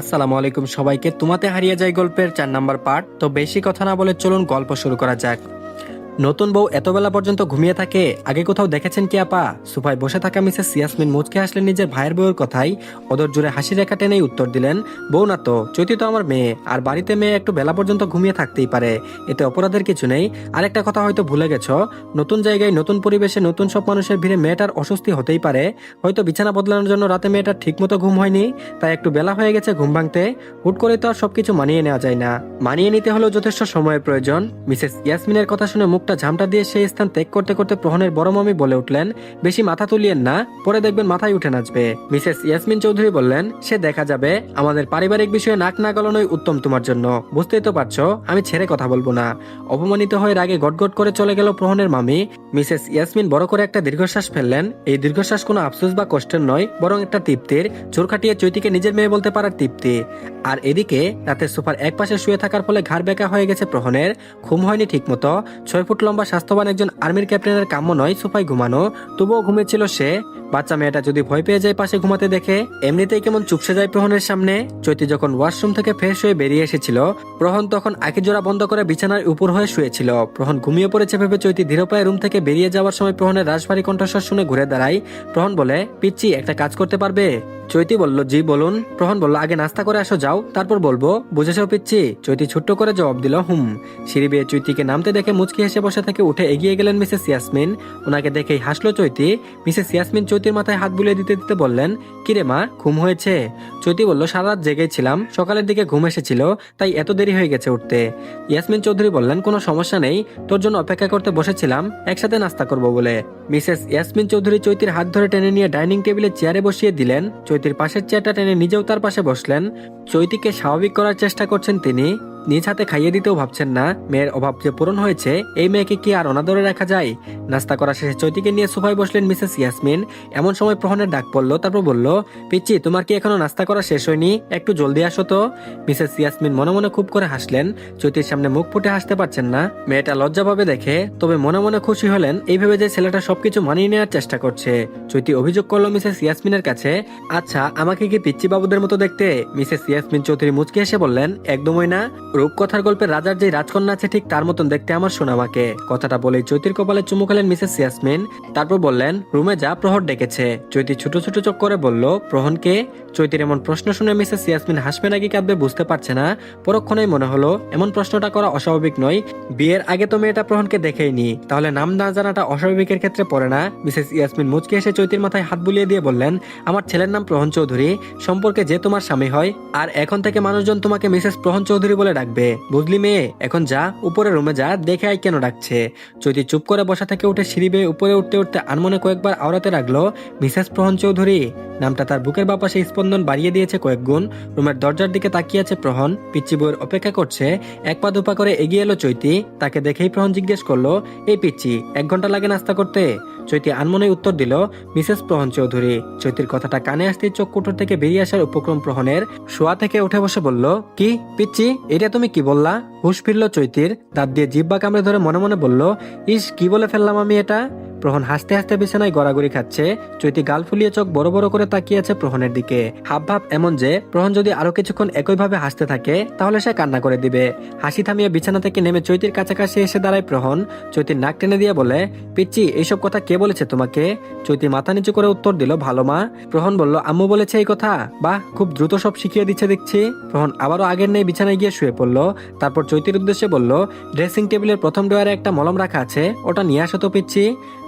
আসসালামু আলাইকুম সবাইকে। তোমাতে হারিয়ে যায় গল্পের চার নাম্বার পার্ট। তো বেশি কথা না বলে চলুন গল্প শুরু করা যাক। নতুন বউ এত বেলা পর্যন্ত ঘুমিয়ে থাকে, আগে কোথাও দেখেছেন কি আপা? সুফায় বসে থাকা মিসেস সিয়াসমিন মুচকে আসলেন নিজের ভাইয়ের বউয়ের কথাই ওদের জুড়ে হাসি রেখা টেনেই উত্তর দিলেন, বউ না তো, চৈতি তো আমার মেয়ে, আর বাড়িতে মেয়ে একটু বেলা পর্যন্ত ঘুমিয়ে থাকতেই পারে। এতে অপরাধের কিছু নেই। আরেকটা কথা হয়তো ভুলে গেছ, নতুন জায়গায়, নতুন পরিবেশে, নতুন সব মানুষের ভিড়ে মেয়েটার অস্বস্তি হতেই পারে। হয়তো বিছানা বদলানোর জন্য রাতে মেয়েটার ঠিকমতো ঘুম হয়নি, তাই একটু বেলা হয়ে গেছে ঘুম ভাঙতে। হুট করে তো আর সবকিছু মানিয়ে নেওয়া যায় না। মানিয়ে নিতে হলেও যথেষ্ট সময়ের প্রয়োজন। মিসেস ইয়াসমিনের কথা শুনে মুখটা ঝামটা দিয়ে সেই স্থান ত্যাগ করতে করতে প্রহনের বড় মামি বলে উঠলেন, বেশি মাথা তুলিয়েন না, পরে দেখবেন মাথায় উঠে নাচবে। মিসেস ইয়াসমিন চৌধুরী বললেন, সে দেখা যাবে, আমাদের পারিবারিক বিষয়ে নাক না গলানোই উত্তম তোমার জন্য। বুঝতেই তো পারছ, আমি ছেড়ে কথা বলব না। অপমানিত হয়ে রাগে গটগট করে চলে গেল প্রহনের মামি। মিসেস ইয়াসমিন বড় করে একটা দীর্ঘশ্বাস ফেললেন। এই দীর্ঘশ্বাস কোনো আফসোস বা কষ্টের নয়, বরং একটা তৃপ্তির। চোর খাটিয়ে চৈতিকে নিজের মেয়ে বলতে পারার তৃপ্তি। আর এদিকে রাতে সোফার এক পাশে শুয়ে থাকার ফলে ঘাড় বেঁকা হয়ে গেছে প্রহনের ঘুম হয়নি ঠিকমতো। ছয় ফুট লম্বা স্বাস্থ্যবান একজন আর্মির ক্যাপ্টেনের কাম্য নয়, সোফায় ঘুমানো। তবুও ঘুমিয়েছিল সে। বাচ্চা মেয়েটা যদি ভয় পেয়ে যায় পাশে ঘুমাতে দেখে, এমনিতেই কেমন চুপসে যায় প্রহনের সামনে। চৈতি যখন ওয়াশরুম থেকে ফ্রেশ হয়ে বেরিয়ে এসেছিল, প্রহন তখন আঁকি জোড়া বন্ধ করে বিছানার উপর হয়ে শুয়েছিল। প্রহন ঘুমিয়ে পড়েছে ভেবে চৈতি ধীরপায়ে রুম থেকে বেরিয়ে যাওয়ার সময় প্রহনের রাজবাড়ি কণ্ঠস্বর শুনে ঘুরে দাঁড়ায়। প্রহন বলে, পিচ্ছি, একটা কাজ করতে পারবে? চৈতি বলল, জি, বলুন। প্রহন বলল, আগে নাস্তা করে আসো, যাও। তারপর বলব বুঝেছ পিচ্ছি। চৈতি ছোট্ট করে জবাব দিল, হুম। সিঁড়ি বেয়ে চৈতিকে নামতে দেখে মুচকি হেসে বসে থেকে উঠে এগিয়ে গেলেন মিসেস ইয়াসমিন। ওনাকে দেখেই হাসলো চৈতি। মিসেস ইয়াসমিন চৈতির মাথায় হাত বুলিয়ে দিতে দিতে বললেন কিরে মা, ঘুম হয়েছে? চৈতি বলল সারা রাত জেগেই ছিলাম, সকালের দিকে ঘুম এসেছিল, তাই এত দেরি হয়ে গেছে উঠতে। ইয়াসমিন চৌধুরী বললেন, কোনো সমস্যা নেই, তোর জন্য অপেক্ষা করতে বসেছিলাম, একসাথে নাস্তা করব বলে। মিসেস ইয়াসমিন চৌধুরী চৈতির হাত ধরে টেনে নিয়ে ডাইনিং টেবিলে চেয়ারে বসিয়ে দিলেন। চৈতির পাশের চেয়ারটা টেনে নিজেও তার পাশে বসলেন। চৈতিকে স্বাভাবিক করার চেষ্টা করছেন তিনি। নিজ হাতে খাইয়ে দিতেও ভাবছেন না। মেয়ের অভাব যে পূরণ হয়েছে, এই মেয়েকে কি আর অনাদরে রাখা যায়? নাস্তা করা শেষে চৈতিকে নিয়ে সোফায় বসলেন মিসেস ইয়াসমিন। এমন সময় প্রহনের ডাক পড়ল, তারপর বলল পিচ্ছি তোমার কি এখনও নাস্তা করা শেষ হয়নি? একটু জলদি আসো তো। মিসেস ইয়াসমিন মনে মনে খুব করে হাসলেন। চৈতির সামনে মুখ ফুটে হাসতে পারছেন না। মেয়েটা লজ্জা পাবে দেখে, তবে মনে মনে খুশি হলেন এইভাবে যে ছেলেটা সবকিছু মানিয়ে নেওয়ার চেষ্টা করছে। চৈতি অভিযোগ করল মিসেস ইয়াসমিনের কাছে আচ্ছা আমাকে কি পিচ্ছি বাবুদের মতো দেখতে? মিসেস ইয়াসমিন চৌধুরী মুচকে এসে বললেন, একদমই না। রূপকথার গল্পের রাজার যে রাজকন্যা আছে ঠিক তার মতন দেখতে আমার সোনামাকে কথাটা বলেই চৈতির কপালে চুমু খেলেন মিসেস ইয়াসমিন। তারপর বললেন, রুমে যা, প্রহর ডেকেছে। চৈতি ছোট ছোট চোখ করে বলল প্রহনকে চৈতির এমন প্রশ্ন শুনে মিসেস ইয়াসমিন হাসবে নাকি কাঁদবে বুঝতে পারছে না। পরক্ষণেই মনে হলো, এমন প্রশ্নটা করা অস্বাভাবিক নয়। বিয়ের আগে তো মেয়েটা প্রহনকে দেখেইনি তাহলে নাম না জানাটা অস্বাভাবিকের ক্ষেত্রে পড়ে না? মিসেস ইয়াসমিন মুচকে এসে চৈতির মাথায় হাত বুলিয়ে দিয়ে বললেন, আমার ছেলের নাম প্রহন চৌধুরী। সম্পর্কে যে তোমার স্বামী হয়, আর এখন থেকে মানুষজন তোমাকে মিসেস প্রহন চৌধুরী বলে ডাকবে। বুঝলি মেয়ে, এখন যা উপরে রুমে যা, দেখে আয় কেন ডাকছে। চৈতি চুপ করে বসা থেকে উঠে সিঁড়ি বেয়ে উপরে উঠতে উঠতে আনমনে কয়েকবার আওড়াতে লাগল, মিসেস প্রহন চৌধুরী। নামটা তার বুকের বাপাশে স্পন্দন বাড়িয়ে দিয়েছে কয়েক গুণ। রুমের দরজার দিকে তাকিয়ে আছে প্রহন। পিচ্চি বউয়ের অপেক্ষা করছে। এক পা দুপা করে এগিয়ে এলো চৈতি। তাকে দেখেই প্রহন জিজ্ঞেস করল, এই পিচ্চি, এক ঘণ্টা লাগে নাস্তা করতে? চৈতি আনমনে উত্তর দিল, মিসেস প্রহন চৌধুরী, চৈতির কথাটা কানে আসতে চোখ কুটোর থেকে বেরিয়ে আসার উপক্রম প্রহনের শোয়া থেকে উঠে বসে বলল, কি পিচ্ছি এটা তুমি কি বললা? হুশ ফিরল চৈতির, দাঁত দিয়ে জিব্বা কামড়ে ধরে মনে মনে বলল, ইস, কি বলে ফেললাম আমি এটা? প্রহন হাসতে হাসতে বিছানায় গড়াগড়ি খাচ্ছে, চৈতি গাল ফুলিয়ে চোখ বড় বড় করে তাকিয়ে আছে প্রহনের দিকে। হাব ভাব এমন যে, প্রহন যদি আরও কিছুক্ষণ একইভাবে হাসতে থাকে, তাহলে সে কান্না করে দিবে। হাসি থামিয়ে বিছানা থেকে নেমে চৈতির কাছাকাছি এসে দাঁড়ায় প্রহন। চৈতির নাক টেনে দিয়ে বলে পিচ্ছি এইসব কথা কে বলেছে তোমাকে? চৈতি মাথা নিচু করে উত্তর দিল, ভালো মা। প্রহন বলল, আম্মু বলেছে এই কথা? বাহ, খুব দ্রুত সব শিখিয়ে দিচ্ছে দেখছি। প্রহন আবারও আগের নেই বিছানায় গিয়ে শুয়ে পড়ল। তারপর চৈতির উদ্দেশ্যে বলল, ড্রেসিং টেবিলের প্রথম ডোয়ারে একটা মলম রাখা আছে, ওটা নিয়ে আসো তো পিচ্ছি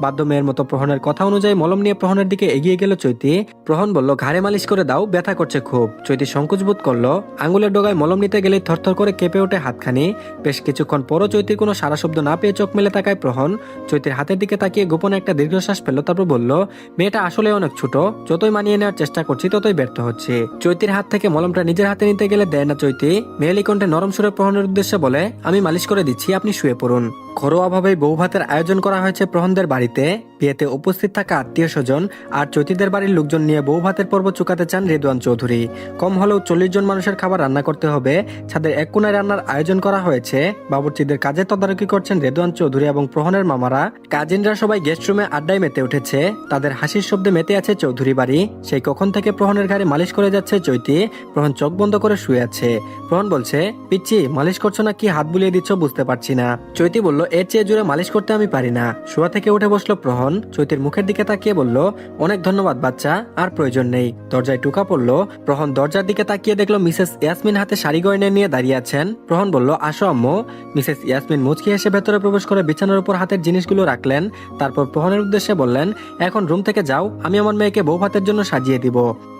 বাদ্য মেয়ের মতো প্রহনের কথা অনুযায়ী মলম নিয়ে প্রহনের দিকে এগিয়ে গেল চৈতি। প্রহন বলল, ঘাড়ে মালিশ করে দাও, ব্যথা করছে খুব। চৈতি সংকোচবোধ করল আঙ্গুলের ডোগায় মলম নিতে গেলে থরথর করে কেঁপে ওঠে হাতখানি। বেশ কিছুক্ষণ পরও চৈতির কোনো সারা শব্দ না পেয়ে চোখ মেলে তাকায় প্রহন চৈতির হাতের দিকে তাকিয়ে গোপনে একটা দীর্ঘশ্বাস ফেলল, তারপর বলল, মেয়েটা আসলে অনেক ছোট, যতই মানিয়ে নেওয়ার চেষ্টা করছি, ততই ব্যর্থ হচ্ছে। চৈতির হাত থেকে মলমটা নিজের হাতে নিতে গেলে দেয় না চৈতি। মেয়েলি কণ্ঠে নরম সুরে প্রহনের উদ্দেশ্যে বলে, আমি মালিশ করে দিচ্ছি, আপনি শুয়ে পড়ুন। ঘরোয়াভাবে বউ ভাতের আয়োজন করা হয়েছে প্রহনদের বাড়িতে। বাড়িতে। বিয়েতে উপস্থিত থাকা আত্মীয় স্বজন আর চৈতিদের বাড়ির লোকজন নিয়ে বউ ভাতের পর্ব চুকাতে চান রেদওয়ান চৌধুরী। কম হলেও চল্লিশ জন মানুষের খাবার রান্না করতে হবে। ছাদের এক কোনায় রান্নার আয়োজন করা হয়েছে। বাবুর্চিদের কাজে তদারকি করছেন রেদওয়ান চৌধুরী এবং প্রহনের মামারা। কাজিনরা সবাই গেস্ট রুমে আড্ডায় মেতে উঠেছে। তাদের হাসির শব্দে মেতে আছে চৌধুরী বাড়ি। সেই কখন থেকে প্রহনের ঘাড়ে মালিশ করে যাচ্ছে চৈতি। প্রহন চোখ বন্ধ করে শুয়ে আছে। প্রহন বলছে, পিচ্ছি, মালিশ করছ না কি হাত বুলিয়ে দিচ্ছ বুঝতে পারছি না। চৈতি বলল, এর চেয়ে জোরে মালিশ করতে আমি পারি না। শোয়া থেকে উঠে বসল প্রহন। চৈতির মুখের দিকে তাকিয়ে বলল, অনেক ধন্যবাদ বাচ্চা, আর প্রয়োজন নেই। দরজায় টুকা পড়ল। প্রহন দরজার দিকে তাকিয়ে দেখল, মিসেস ইয়াসমিন হাতে শাড়ি গয়না নিয়ে দাঁড়িয়ে আছেন। প্রহন বলল, আসো আম্মু। মিসেস ইয়াসমিন মুচকি এসে ভেতরে প্রবেশ করে বিছানার উপর হাতের জিনিসগুলো রাখলেন। তারপর প্রহনের উদ্দেশ্যে বললেন, এখন রুম থেকে যাও, আমি আমার মেয়েকে বউ ভাতের জন্য সাজিয়ে দিব।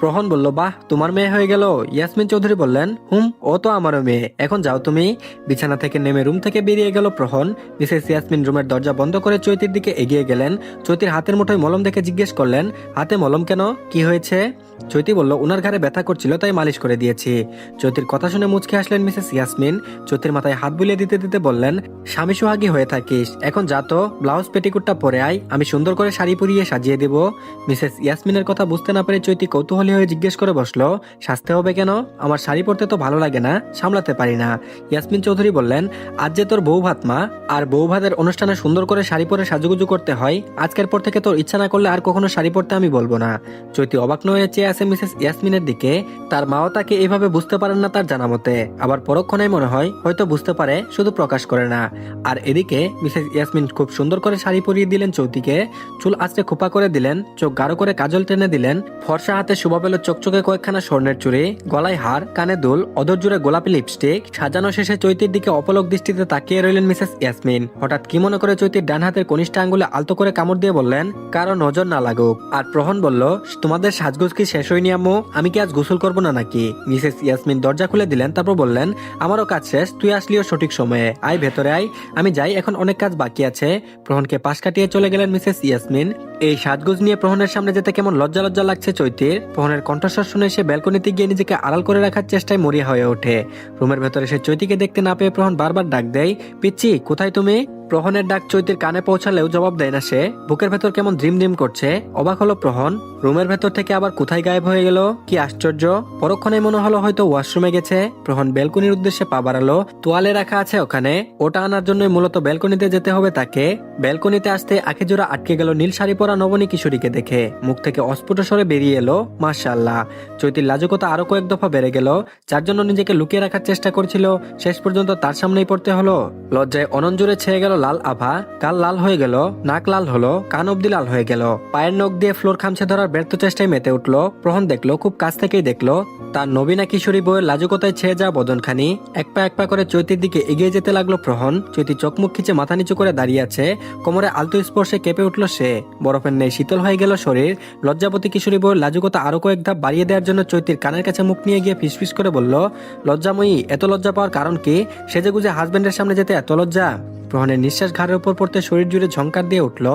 প্রহন বলল, বাহ, তোমার মেয়ে হয়ে গেল। ইয়াসমিন চৌধুরী বললেন, হুম, ও তো আমারও মেয়ে। এখন যাও তুমি। বিছানা থেকে নেমে রুম থেকে বেরিয়ে গেল প্রহন। মিসেস ইয়াসমিন রুমের দরজা বন্ধ করে চৈতির দিকে এগিয়ে গেলেন। চৈতির হাতের মুঠোয় মলম দেখে জিজ্ঞেস করলেন, হাতে মলম কেন? কি হয়েছে? চৈতি বলল, উনার ঘাড়ে ব্যথা করছিল, তাই মালিশ করে দিয়েছি। চৈতির কথা শুনে মুচকে আসলেন মিসেস ইয়াসমিন। চৈতির মাথায় হাত বুলিয়ে দিতে দিতে বললেন, স্বামী সোহাগী হয়ে থাকিস। এখন যা তো, ব্লাউজ পেটিকুটটা পরে আয়, আমি সুন্দর করে শাড়ি পরিয়ে সাজিয়ে দেব। মিসেস ইয়াসমিনের কথা বুঝতে না পেরে চৈতি কৌতূহলী হয়ে জিজ্ঞেস করে বসল, সাজতে হবে কেন? আমার শাড়ি পরতে তো ভালো লাগে না, সামলাতে পারি না। ইয়াসমিন চৌধুরী বললেন, আজ যে তোর বউ ভাত মা, আর বউ ভাতের অনুষ্ঠানে সুন্দর করে শাড়ি পরে সাজুগুজু করতে হয়, আজকের পর থেকে তোর ইচ্ছা না করলে আর কখনো শাড়ি পরতে আমি বলব না। চৈতি অবাক নয়ে চেয়ে আছে মিসেস ইয়াসমিনের দিকে, তার মাও তাকে এভাবে বুঝতে পারেন না তার জানা মতে, আবার পরক্ষণে মনে হয় হয়তো বুঝতে পারে, শুধু প্রকাশ করে না। আর এদিকে মিসেস ইয়াসমিন খুব সুন্দর করে শাড়ি পরিয়ে দিলেন চৌতিকে, চুল আঁচড়ে খোপা করে দিলেন, চোখ গাঢ় করে কাজল টেনে দিলেন, ফর্সা হাতে শুভা পেল চকচকে কয়েকখানা স্বর্ণের চুড়ি, গলায় হার, কানে দুল অদর জুড়ে গোলাপি লিপস্টিক, সাজানো শেষে চৈতির দিকে অপলক দৃষ্টিতে তাকিয়ে রইলেন মিসেস ইয়াসমিন। হঠাৎ কি মনে করে চৈতির ডান হাতের কনিষ্ঠ আঙ্গুলে আলতো করে কামড় দিয়ে বললেন, কারও নজর না লাগুক। আর প্রহন বলল, তোমাদের সাজগোজ কি শেষ হয়নি, আম্মু? আমি কি আজ গোসল করব না নাকি? মিসেস ইয়াসমিন দরজা খুলে দিলেন, তারপর বললেন, আমারও কাজ শেষ, তুই আসলিও সঠিক সময়ে। আয় ভেতরে আয়, আমি যাই, এখন অনেক কাজ বাকি আছে। প্রহনকে পাশ কাটিয়ে চলে গেলেন মিসেস ইয়াসমিন। এই সাজগোজ নিয়ে প্রহনের সামনে যেতে কেমন লজ্জা লজ্জা লাগছে চৈতির। প্রহনের কণ্ঠস্বর শুনে সে ব্যালকনিতে গিয়ে নিজেকে আড়াল করে রাখার চেষ্টায় মরিয়া হয়ে ওঠে। রুমের ভেতরে সে চৈতিকে দেখতে না পেয়ে প্রহন বারবার ডাক দেয়, পিচ্ছি, কোথায় তুমি? প্রহনের ডাক চৈতির কানে পৌঁছালেও জবাব দেয় না সে। বুকের ভেতর কেমন ড্রিম করছে। অবাক হলো প্রহন। রুমের ভেতর থেকে আবার কোথায় গায়েব হয়ে গেল? কি আশ্চর্য। পরক্ষণে মনে হলো হয়তো ওয়াশরুমে গেছে। প্রহন বেলকনির উদ্দেশ্যে পা বাড়ালো। তোয়ালে রাখা আছে ওখানে। ওটা আনার জন্য মূলত বেলকনিতে যেতে হবে তাকে। বেলকনিতে আসতে আখে জোড়া আটকে গেল নীল শাড়ি পরা নবনী কিশোরীকে দেখে। মুখ থেকে অস্ফুট স্বরে বেরিয়ে এলো মার্শাল্লাহ চৈতির লাজকতা আরও কয়েক দফা বেড়ে গেল, যার জন্য নিজেকে লুকিয়ে রাখার চেষ্টা করছিল। শেষ পর্যন্ত তার সামনেই পড়তে হলো। লজ্জায় অনঞ্জুরে ছেয়ে গেল লাল আভা, কাল লাল হয়ে গেল, নাক লাল হলো, কান অব্দি লাল হয়ে গেল। পায়ের নখ দিয়ে ফ্লোর খামছে ধরার ব্যর্থ চেষ্টায় মেতে উঠল প্রহন দেখল, খুব কাছ থেকেই দেখল, তার নবীনা কিশোরী বইয়ের লাজুকতায় ছেয়ে যাওয়া বদনখানি। এক পা এক পা করে চৈতির দিকে এগিয়ে যেতে লাগল প্রহন চৈতি চোখমুখ খিচে মাথা নিচু করে দাঁড়িয়ে আছে, কোমরে আলতো স্পর্শে কেঁপে উঠল সে। বরফের নেই শীতল হয়ে গেল শরীর লজ্জাপতি কিশোরী বইয়ের লাজুকতা আরও কয়েক ধাপ বাড়িয়ে দেওয়ার জন্য চৈতির কানের কাছে মুখ নিয়ে গিয়ে ফিসফিস করে বলল, লজ্জাময়ী, এত লজ্জা পাওয়ার কারণ কি? সেজে গুজে হাজবেন্ডের সামনে যেতে এত লজ্জা? প্রহণের নিঃশ্বাস ঘাড়ের উপর পড়তে শরীর জুড়ে ঝংকার দিয়ে উঠল।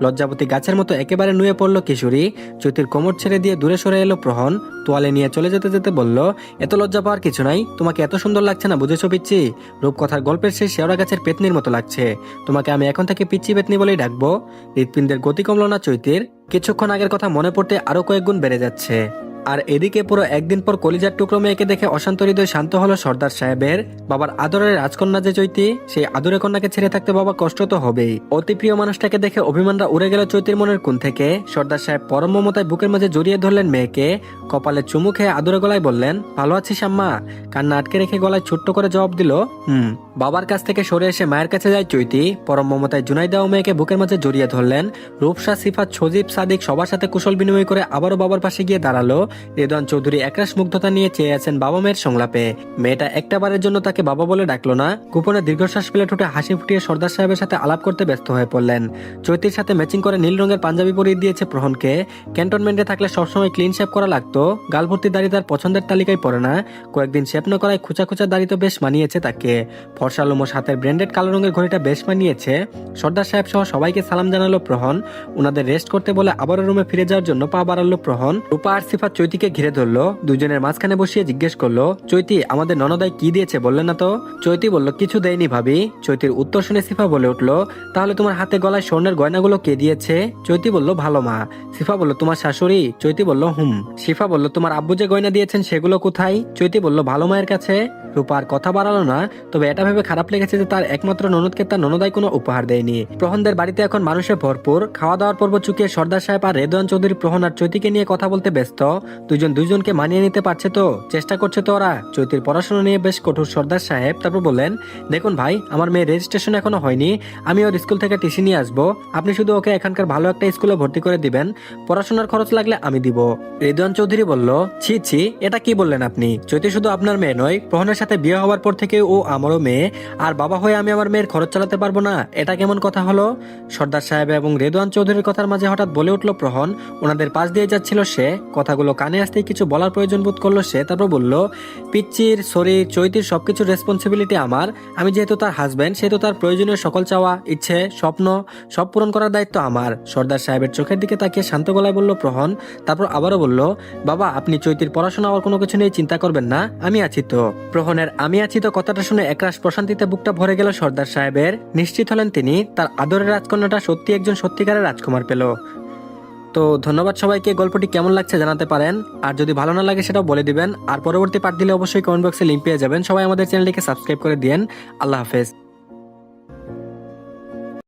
লজ্জাপতি গাছের মতো একেবারে নুয়ে পড়ল কিশোরী। চৈতির কোমর ছেড়ে দিয়ে দূরে সরে এলো প্রহন। তোয়ালে নিয়ে চলে যেতে যেতে বলল, এত লজ্জা পাওয়ার কিছু নাই। তোমাকে এত সুন্দর লাগছে না, বুঝেছ পিচ্ছি? রূপকথার গল্পের সেই শেওড়া গাছের পেতনির মতো লাগছে। তোমাকে আমি এখন থেকে পিচ্ছি পেতনি বলেই ডাকবো। হৃৎপিণ্ডের গতি কমল না চৈতির। কিছুক্ষণ আগের কথা মনে পড়তে আরও কয়েক গুণ বেড়ে যাচ্ছে। আর এদিকে পুরো একদিন পর কলিজার টুকরো মেয়েকে দেখে অশান্ত হৃদয় শান্ত হলো সর্দার সাহেবের। বাবার আদরের রাজকন্যা যে চৈতি, সেই আদরের কন্যাকে ছেড়ে থাকতে বাবা কষ্ট তো হবেই। অতি প্রিয় মানুষটাকে দেখে অভিমানরা উড়ে গেল চৈতির মনের কোণ থেকে। সর্দার সাহেব পরম মমতায় বুকের মাঝে জড়িয়ে ধরলেন মেয়েকে। কপালে চুমু খেয়ে আদরে গলায় বললেন, ভালো আছিস আম্মা? কান্না আটকে রেখে গলায় ছোট্ট করে জবাব দিল, হুম। বাবার কাছ থেকে সরে এসে মায়ের কাছে যায় চৈতি। পরম মমতায় জুনাইদা ও মেয়েকে বুকের মাঝে জড়িয়ে ধরলেন। রূপসা, সিফাত, সজীব, সাদিক সবার সাথে কুশল বিনিময় করে আবারও বাবার পাশে গিয়ে দাঁড়াল। রেদওয়ান চৌধুরী একরাশ মুগ্ধতা নিয়ে চেয়ে আছেন বাবা মেয়ের সংলাপে। মেয়েটা একটা বারের জন্য তাকে বাবা বলে ডাকলো না। গোপনে দীর্ঘশ্বাস ফেলে ঠোঁটে হাসি ফুটিয়ে সর্দার সাহেবের সাথে আলাপ করতে ব্যস্ত হয়ে পড়লেন। চৈতির সাথে ম্যাচিং করে নীল রঙের পাঞ্জাবি পরিয়ে দিয়েছে প্রহনকে। ক্যান্টনমেন্টে থাকলে সবসময় ক্লিন শেপ করা লাগতো। গালভর্তি দাড়ি তার পছন্দের তালিকায় পড়ে না। কয়েকদিন শেপ না করায় খুচা খুচা দাড়ি তো বেশ মানিয়েছে তাকে। ফর্সা লোমস হাতের ব্র্যান্ডেড কালো রঙের ঘড়িটা বেশ মানিয়েছে। সর্দার সাহেব সহ সবাইকে সালাম জানালো প্রহন। ওনাদের রেস্ট করতে বলে আবারও রুমে ফিরে যাওয়ার জন্য পা বাড়ালো প্রহন। রূপা আর সিফাত চৈতিকে ঘিরে ধরলো, দুজনের মাঝখানে বসিয়ে জিজ্ঞেস করল, চৈতি, আমাদের ননদায় কি দিয়েছে বললেন না তো? চৈতি বলল, কিছু দেয়নি ভাবি। চৈতির উত্তর শুনে সিফা বলে উঠল, তাহলে তোমার হাতে গলায় স্বর্ণের গয়নাগুলো কে দিয়েছে? চৈতি বলল, ভালো মা। সিফা বলল, তোমার শাশুড়ি? চৈতি বলল, হুম। সিফা বলল, তোমার আব্বু যে গয়না দিয়েছেন সেগুলো কোথায়? চৈতি বলল, ভালো মায়ের কাছে। রূপার কথা বাড়ালো না, তবে এটা ভেবে খারাপ লেগেছে যে তার একমাত্র ননদকে তার ননদাই কোনো উপহার দেয়নি। প্রহনদের বাড়িতে এখন মানুষে ভরপুর। খাওয়া দাওয়ার পর্ব চুকিয়ে সর্দার সাহেব আর রেদওয়ান চৌধুরী প্রহন আর চৈতিকে নিয়ে কথা বলতে ব্যস্ত। দুজন দুইজনকে মানিয়ে নিতে পারছে তো? চেষ্টা করছে তো ওরা। চৈতির পড়াশোনা নিয়ে বেশ কঠোর সর্দার সাহেব, তারপর বললেন, দেখুন ভাই, আমার মেয়ে রেজিস্ট্রেশন এখনও হয়নি। আমি ওর স্কুল থেকে টিসি নিয়ে আসব। আপনি শুধু ওকে এখানকার ভালো একটা স্কুলে ভর্তি করে দিবেন। পড়াশোনার খরচ লাগলে আমি দিব। রেদওয়ান চৌধুরী বলল, ছি ছি, এটা কি বললেন আপনি? চৈতি শুধু আপনার মেয়ে নয়, প্রহনের সাথে বিয়ে হওয়ার পর থেকে ও আমারও মেয়ে। আর বাবা হয়ে আমি আমার মেয়ের খরচ চালাতে পারব না। এটা কেমন কথা হলো? সর্দার সাহেব এবং রেদওয়ান চৌধুরীর কথার মাঝে হঠাৎ বলে উঠল প্রহন, ওনাদের পাশ দিয়ে যাচ্ছিল সে। কথাগুলো কানে আসতেই কিছু বলার প্রয়োজন বোধ করল সে, তারপর বলল, পিচ্চির শরীর চৈতির সবকিছুর রেসপন্সিবিলিটি আমার। আমি যেহেতু তার হাজব্যান্ড সেহেতু তার প্রয়োজনীয় সকল চাওয়া, ইচ্ছে, স্বপ্ন, সব পূরণ করার দায়িত্ব আমার। সর্দার সাহেবের চোখের দিকে তাকিয়ে শান্ত গলায় বলল, প্রহন। তারপর আবারও বলল, বাবা, আপনি চৈতির পড়াশোনা আর কোনো কিছু নিয়ে চিন্তা করবেন না, আমি আছি তো। প্রহনের, আমি আছি তো কথাটা শুনে একরাশ প্রশান্তিতে বুকটা ভরে গেল সর্দার সাহেবের। নিশ্চিত হলেন তিনি, তার আদরের রাজকন্যাটা সত্যি একজন সত্যিকারের রাজকুমার পেল। তো ধন্যবাদ সবাইকে। গল্পটি কেমন লাগছে জানাতে পারেন। আর যদি ভালো না লাগে সেটাও বলে দিবেন। আর পরবর্তী পার্ট দিলে অবশ্যই কমেন্ট বক্সে লিঙ্ক পেয়ে যাবেন। সবাই আমাদের চ্যানেলটিকে সাবস্ক্রাইব করে দিয়েন। আল্লাহ হাফেজ।